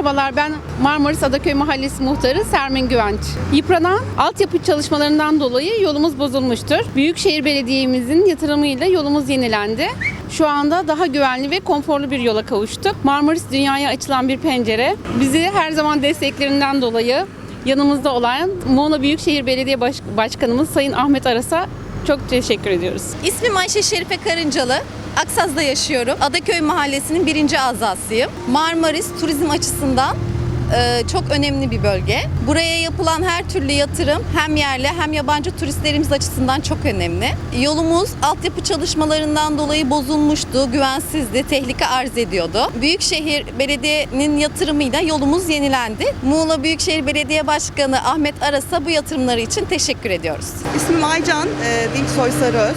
Merhabalar ben Marmaris Adaköy Mahallesi Muhtarı Sermin Güvenç. Yıpranan altyapı çalışmalarından dolayı yolumuz bozulmuştur. Büyükşehir Belediye'mizin yatırımıyla yolumuz yenilendi. Şu anda daha güvenli ve konforlu bir yola kavuştuk. Marmaris dünyaya açılan bir pencere. Bizi her zaman desteklerinden dolayı yanımızda olan Muğla Büyükşehir Belediye Baş- Başkanımız Sayın Ahmet Aras'a çok teşekkür ediyoruz. İsmim Ayşe Şerife Karıncalı. Aksaz'da yaşıyorum. Adaköy Mahallesi'nin birinci azasıyım. Marmaris turizm açısından e, çok önemli bir bölge. Buraya yapılan her türlü yatırım hem yerli hem yabancı turistlerimiz açısından çok önemli. Yolumuz altyapı çalışmalarından dolayı bozulmuştu, güvensizdi, tehlike arz ediyordu. Büyükşehir Belediye'nin yatırımıyla yolumuz yenilendi. Muğla Büyükşehir Belediye Başkanı Ahmet Aras'a bu yatırımları için teşekkür ediyoruz. İsmim Aycan, e, Dinçsoy Sarıöz.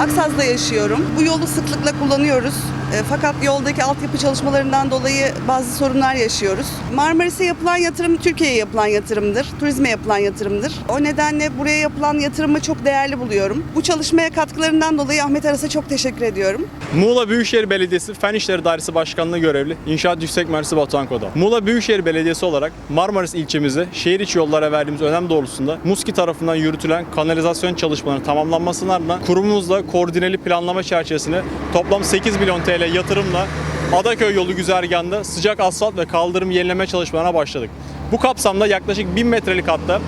Aksaz'da yaşıyorum. Bu yolu sıklıkla kullanıyoruz. E, fakat yoldaki altyapı çalışmalarından dolayı bazı sorunlar yaşıyoruz. Marmaris'e yapılan yatırım Türkiye'ye yapılan yatırımdır. Turizme yapılan yatırımdır. O nedenle buraya yapılan yatırımı çok değerli buluyorum. Bu çalışmaya katkılarından dolayı Ahmet Aras'a çok teşekkür ediyorum. Muğla Büyükşehir Belediyesi Fen İşleri Dairesi Başkanlığı görevli İnşaat Yüksek Mühendisi Batuhan Koda. Muğla Büyükşehir Belediyesi olarak Marmaris ilçemizi şehir içi yollara verdiğimiz önem doğrultusunda MUSKİ tarafından yürütülen kanalizasyon çalışmalarının tamamlanmasının ardından kurumumuzla koordineli planlama çerçevesinde toplam 8 milyon TL yatırımla Adaköy yolu güzergahında sıcak asfalt ve kaldırım yenileme çalışmalarına başladık. Bu kapsamda yaklaşık 1000 metrelik hatta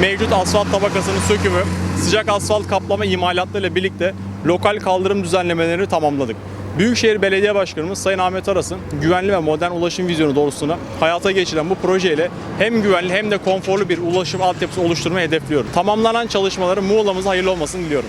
mevcut asfalt tabakasının sökümü, sıcak asfalt kaplama imalatlarıyla birlikte lokal kaldırım düzenlemelerini tamamladık. Büyükşehir Belediye Başkanımız Sayın Ahmet Aras'ın güvenli ve modern ulaşım vizyonu doğrultusunda hayata geçiren bu projeyle hem güvenli hem de konforlu bir ulaşım altyapısı oluşturmayı hedefliyorum. Tamamlanan çalışmaları Muğla'mıza hayırlı olmasını diliyorum.